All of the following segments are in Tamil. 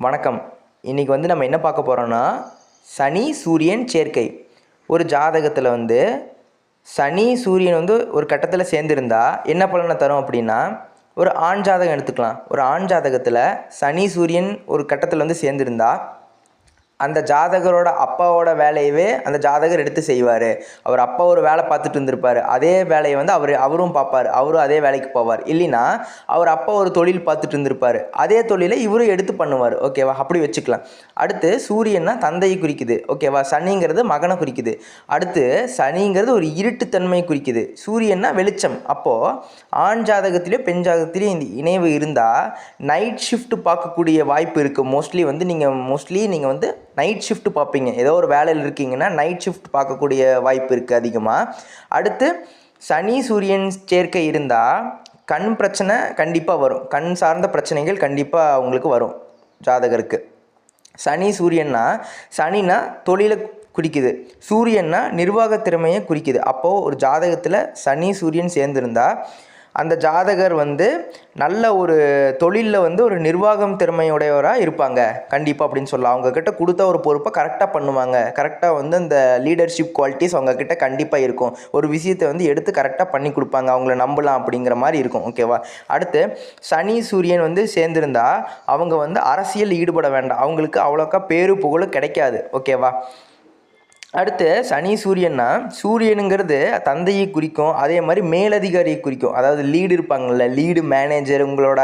வணக்கம். இன்றைக்கி வந்து நம்ம என்ன பார்க்க போகிறோன்னா சனி சூரியன் சேர்க்கை. ஒரு ஜாதகத்தில் வந்து சனி சூரியன் வந்து ஒரு கட்டத்தில் சேர்ந்துருந்தா என்ன பலனை தரும் அப்படின்னா ஒரு ஆண் ஜாதகம் எடுத்துக்கலாம். ஒரு ஆண் ஜாதகத்தில் சனி சூரியன் ஒரு கட்டத்தில் வந்து சேர்ந்துருந்தா அந்த ஜாதகரோட அப்பாவோட வேலையவே அந்த ஜாதகர் எடுத்து செய்வார். அவர் அப்பா ஒரு வேலை பார்த்துட்டு இருந்திருப்பார். அதே வேலையை வந்து அவர் அவரும் பார்ப்பார். அவரும் அதே வேலைக்கு போவார். இல்லைன்னா அவர் அப்பா ஒரு தொழில் பார்த்துட்டு இருந்திருப்பார். அதே தொழிலை இவரும் எடுத்து பண்ணுவார். ஓகேவா? அப்படி வச்சுக்கலாம். அடுத்து சூரியன்னா தந்தையை குறிக்குது. ஓகேவா? சனிங்கிறது மகனை குறிக்குது. அடுத்து சனிங்கிறது ஒரு இருட்டுத்தன்மையை குறிக்குது. சூரியன்னா வெளிச்சம். அப்போது ஆண் ஜாதகத்திலேயோ பெண் ஜாதகத்திலேயோ இந்த இணைவு இருந்தால் நைட் ஷிஃப்ட் பார்க்கக்கூடிய வாய்ப்பு இருக்குது மோஸ்ட்லி வந்து நீங்கள் மோஸ்ட்லி நீங்கள் வந்து நைட் ஷிஃப்ட் பார்ப்பீங்க. ஏதோ ஒரு வேலையில் இருக்கீங்கன்னா நைட் ஷிஃப்ட் பார்க்கக்கூடிய வாய்ப்பு இருக்குது அதிகமாக அடுத்து சனி சூரியன் சேர்க்கை இருந்தால் கண் பிரச்சனை கண்டிப்பாக வரும். கண் சார்ந்த பிரச்சனைகள் கண்டிப்பாக அவங்களுக்கு வரும் ஜாதகருக்கு. சனி சூரியன்னா சனினா தொழிலை குறிக்குது. சூரியன்னா நிர்வாக திறமையை குறிக்குது. அப்போது ஒரு ஜாதகத்தில் சனி சூரியன் சேர்ந்துருந்தா அந்த ஜாதகர் வந்து நல்ல ஒரு தொழிலில் வந்து ஒரு நிர்வாகம் திறமையுடையவராக இருப்பாங்க. கண்டிப்பாக அப்படின்னு சொல்லலாம். அவங்கக்கிட்ட கொடுத்த ஒரு பொறுப்பை கரெக்டாக பண்ணுவாங்க. கரெக்டாக வந்து அந்த லீடர்ஷிப் குவாலிட்டிஸ் அவங்கக்கிட்ட கண்டிப்பாக இருக்கும். ஒரு விஷயத்தை வந்து எடுத்து கரெக்டாக பண்ணி கொடுப்பாங்க. அவங்கள நம்பலாம் அப்படிங்கிற மாதிரி இருக்கும். ஓகேவா அடுத்து சனி சூரியன் வந்து சேர்ந்திருந்தா அவங்க வந்து அரசியல் ஈடுபட வேண்டாம். அவங்களுக்கு அவ்வளோக்கா பேரு புகழும் கிடைக்காது. ஓகேவா அடுத்து சனி சூரியன்னா சூரியனுங்கிறது தந்தையை குறிக்கும் அதே மாதிரி மேலதிகாரியை குறிக்கும். அதாவது லீடு இருப்பாங்கள்ல லீடு மேனேஜர் உங்களோட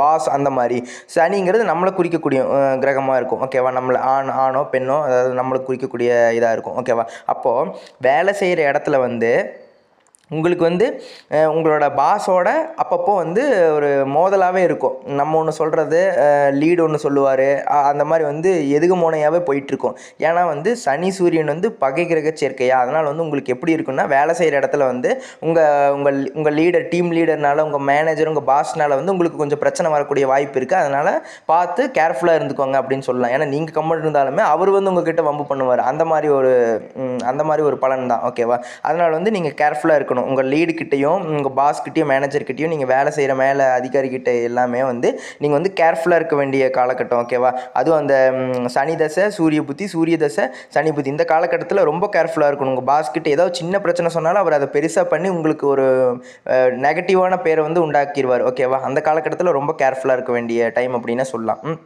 பாஸ் அந்த மாதிரி. சனிங்கிறது நம்மளை குறிக்கக்கூடிய கிரகமாக இருக்கும். ஓகேவா நம்மளை ஆண் ஆணோ பெண்ணோ அதாவது நம்மளை குறிக்கக்கூடிய இதாக இருக்கும். ஓகேவா அப்போது வேலை செய்கிற இடத்துல வந்து உங்களுக்கு வந்து உங்களோட பாஸோட அப்பப்போ வந்து ஒரு மோதலாகவே இருக்கும். நம்ம ஒன்று சொல்கிறது லீடு ஒன்று சொல்லுவார். அந்த மாதிரி வந்து எதுகு மோனையாகவே போயிட்டுருக்கும். ஏன்னா வந்து சனி சூரியன் வந்து பகை கிரக சேர்க்கையா? அதனால் வந்து உங்களுக்கு எப்படி இருக்குன்னா வேலை செய்கிற இடத்துல வந்து உங்கள் உங்கள் உங்கள் லீடர் டீம் லீடர்னால உங்கள் மேனேஜர் உங்கள் பாஸ்னால வந்து உங்களுக்கு கொஞ்சம் பிரச்சனை வரக்கூடிய வாய்ப்பு இருக்குது அதனால் பார்த்து கேர்ஃபுல்லாக இருந்துக்கோங்க அப்படின்னு சொல்லலாம். ஏன்னா நீங்கள் கம்மல் இருந்தாலுமே அவர் வந்து உங்ககிட்ட வம்பு பண்ணுவார். அந்த மாதிரி ஒரு அந்த மாதிரி ஒரு பலன் தான். ஓகேவா அதனால் வந்து நீங்கள் கேர்ஃபுல்லாக இருக்கணும். உங்கள் லீடு கிட்டேயும் உங்கள் பாஸ் கிட்டேயும் மேனேஜர் கிட்டேயும் நீங்கள் வேலை செய்கிற மேலே அதிகாரி கிட்ட எல்லாமே வந்து நீங்கள் வந்து கேர்ஃபுல்லாக இருக்க வேண்டிய காலகட்டம் ஓகேவா அதுவும் அந்த சனி தசை சூரிய புத்தி சூரிய தசை சனி புத்தி இந்த காலகட்டத்தில் ரொம்ப கேர்ஃபுல்லாக இருக்கணும். உங்கள் பாஸ் கிட்ட ஏதாவது சின்ன பிரச்சனை சொன்னாலும் அவர் அதை பெருசாக பண்ணி உங்களுக்கு ஒரு நெகட்டிவான பேரை வந்து உண்டாக்கிடுவார் ஓகேவா அந்த காலகட்டத்தில் ரொம்ப கேர்ஃபுல்லாக இருக்க வேண்டிய டைம் அப்படின்னா சொல்லலாம். ம்.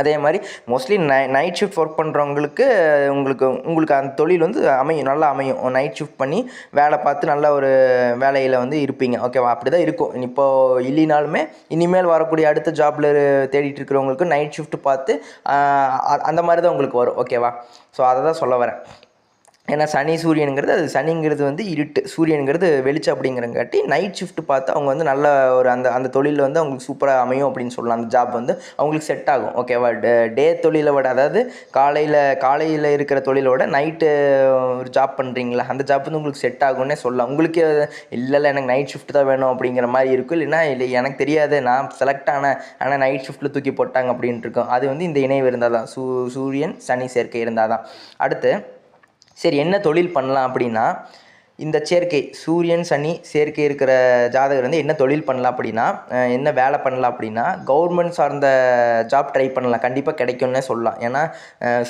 அதே மாதிரி மோஸ்ட்லி நை நைட் ஷிஃப்ட் ஒர்க் பண்ணுறவங்களுக்கு உங்களுக்கு உங்களுக்கு அந்த தொழில் வந்து அமையும் நல்லா அமையும். நைட் ஷிஃப்ட் பண்ணி வேலை பார்த்து நல்ல ஒரு வேலையில் வந்து இருப்பீங்க. ஓகேவா அப்படி தான் இருக்கும். இப்போது இல்லைனாலுமே இனிமேல் வரக்கூடிய அடுத்த ஜாப்பில் தேடிட்டு இருக்கிறவங்களுக்கு நைட் ஷிஃப்ட் பார்த்து அந்த மாதிரி தான் உங்களுக்கு வரும். ஓகேவா ஸோ அதை தான் சொல்ல வரேன். ஏன்னா சனி சூரியனுங்கிறது அது சனிங்கிறது வந்து இருட்டு. சூரியனுங்கிறது வெளிச்சம் அப்படிங்கிறங்காட்டி நைட் ஷிஃப்ட் பார்த்து அவங்க வந்து நல்ல ஒரு அந்த அந்த தொழிலில் வந்து அவங்களுக்கு சூப்பராக அமையும் அப்படின்னு சொல்லலாம். அந்த ஜாப் வந்து அவங்களுக்கு செட் ஆகும். ஓகேவா டே தொழிலை விட அதாவது காலையில் காலையில் இருக்கிற தொழிலோட நைட்டு ஒரு ஜாப் பண்ணுறீங்களா அந்த ஜாப் வந்து உங்களுக்கு செட் ஆகும்னே சொல்லலாம். உங்களுக்கு இல்லை இல்லை எனக்கு நைட் ஷிஃப்ட் தான் வேணும் அப்படிங்கிற மாதிரி இருக்கும். இல்லைன்னா இல்லை எனக்கு தெரியாது. நான் செலக்ட் ஆனேன் ஆனால் நைட் ஷிஃப்ட்டில் தூக்கி போட்டாங்க அப்படின்ட்டு இருக்கும். அது வந்து இந்த இணைவு இருந்தால் தான் சூ சூரியன் சனி சேர்க்கை இருந்தால் தான் அடுத்து சரி என்ன தொழில் பண்ணலாம் அப்படின்னா இந்த சேர்க்கை சூரியன் சனி சேர்க்கை இருக்கிற ஜாதகர் வந்து என்ன தொழில் பண்ணலாம் அப்படின்னா என்ன வேலை பண்ணலாம் அப்படின்னா கவர்மெண்ட் சார்ந்த ஜாப் ட்ரை பண்ணலாம். கண்டிப்பாக கிடைக்கும்னே சொல்லலாம். ஏன்னா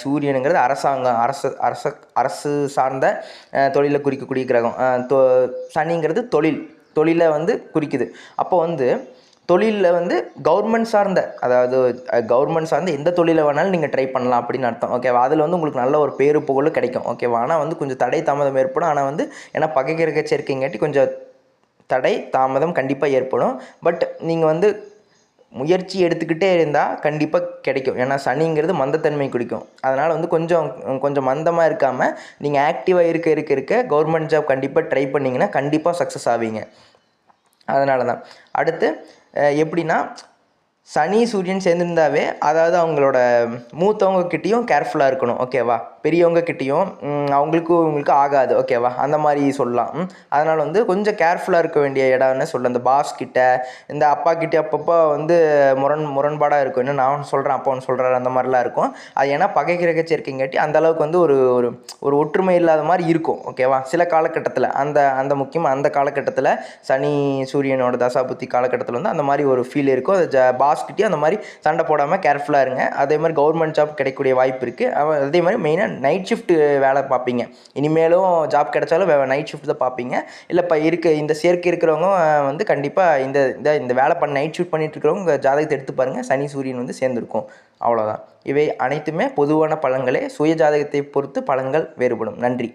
சூரியனுங்கிறது அரசாங்கம் அரசு அரச அரசு சார்ந்த தொழிலை குறிக்கக்கூடிய கிரகம். தொ- சனிங்கிறது தொழில். தொழிலை வந்து குறிக்குது. அப்போ வந்து தொழிலில் வந்து கவர்மெண்ட் சார்ந்த அதாவது கவர்மெண்ட் சார்ந்த எந்த தொழிலை வேணாலும் நீங்கள் ட்ரை பண்ணலாம் அப்படின்னு அர்த்தம். ஓகேவா அதில் வந்து உங்களுக்கு நல்ல ஒரு பேரு புகழும் கிடைக்கும். ஓகேவா ஆனால் வந்து கொஞ்சம் தடை தாமதம் ஏற்படும். ஆனால் வந்து ஏன்னா பகைக்கிறக்க சேர்க்கைங்காட்டி கொஞ்சம் தடை தாமதம் கண்டிப்பாக ஏற்படும். பட் நீங்கள் வந்து முயற்சி எடுத்துக்கிட்டே இருந்தால் கண்டிப்பாக கிடைக்கும். ஏன்னா சனிங்கிறது மந்தத்தன்மை குறிக்கும். அதனால் வந்து கொஞ்சம் கொஞ்சம் மந்தமாக இருக்காமல் நீங்கள் ஆக்டிவாக இருக்க இருக்க இருக்க கவர்மெண்ட் ஜாப் கண்டிப்பாக ட்ரை பண்ணிங்கன்னா கண்டிப்பாக சக்ஸஸ் ஆவீங்க. அதனால தான் அடுத்து எப்படின்னா சனி சூரியன் சேர்ந்துருந்தாவே அதாவது அவங்களோட மூத்தவங்க கிட்டேயும் கேர்ஃபுல்லாக இருக்கணும் ஓகேவா பெரியவங்க கிட்டேயும் அவங்களுக்கும் ஆகாது. ஓகேவா அந்த மாதிரி சொல்லலாம். ம். அதனால் வந்து கொஞ்சம் கேர்ஃபுல்லாக இருக்க வேண்டிய இடம்னு சொல்ல. இந்த பாஸ் கிட்ட இந்த அப்பா கிட்டே அப்பப்போ வந்து முரண் முரண்பாடாக இருக்கும். இன்னும் நான் ஒன்று சொல்கிறேன் அப்பா ஒன்று சொல்கிறாரு அந்த மாதிரிலாம் இருக்கும். அது ஏன்னா பகை கிரக சேர்க்கைங்காட்டி வந்து ஒரு ஒரு ஒரு ஒற்றுமை இல்லாத மாதிரி இருக்கும். ஓகேவா சில காலகட்டத்தில் அந்த அந்த முக்கியமாக அந்த காலகட்டத்தில் சனி சூரியனோட தசாபுத்தி காலகட்டத்தில் வந்து அந்த மாதிரி ஒரு ஃபீல் இருக்கும். அது ஜ பாஸ் பாஸ்கிட்டே அந்த மாதிரி சண்டை போடாமல் கேர்ஃபுல்லாக இருங்க. அதே மாதிரி கவர்மெண்ட் ஜாப் கிடைக்கக்கூடிய வாய்ப்பு இருக்குது அதே மாதிரி மெயினாக நைட் ஷிஃப்ட் வேலை பார்ப்பீங்க. இனிமேலும் ஜாப் கிடைச்சாலும் நைட் ஷிஃப்ட் தான் பார்ப்பீங்க. இல்லை இப்போ இருக்க இந்த சேர்க்கை இருக்கிறவங்க வந்து கண்டிப்பாக இந்த இந்த இந்த வேலை பண்ண நைட் ஷிஃப்ட் பண்ணிட்டு இருக்கிறவங்க ஜாதகத்தை எடுத்து பாருங்கள் சனி சூரியன் வந்து சேர்ந்துருக்கும். அவ்வளோதான் இவை அனைத்துமே பொதுவான பழங்களே. சுய ஜாதகத்தை பொறுத்து பழங்கள் வேறுபடும். நன்றி.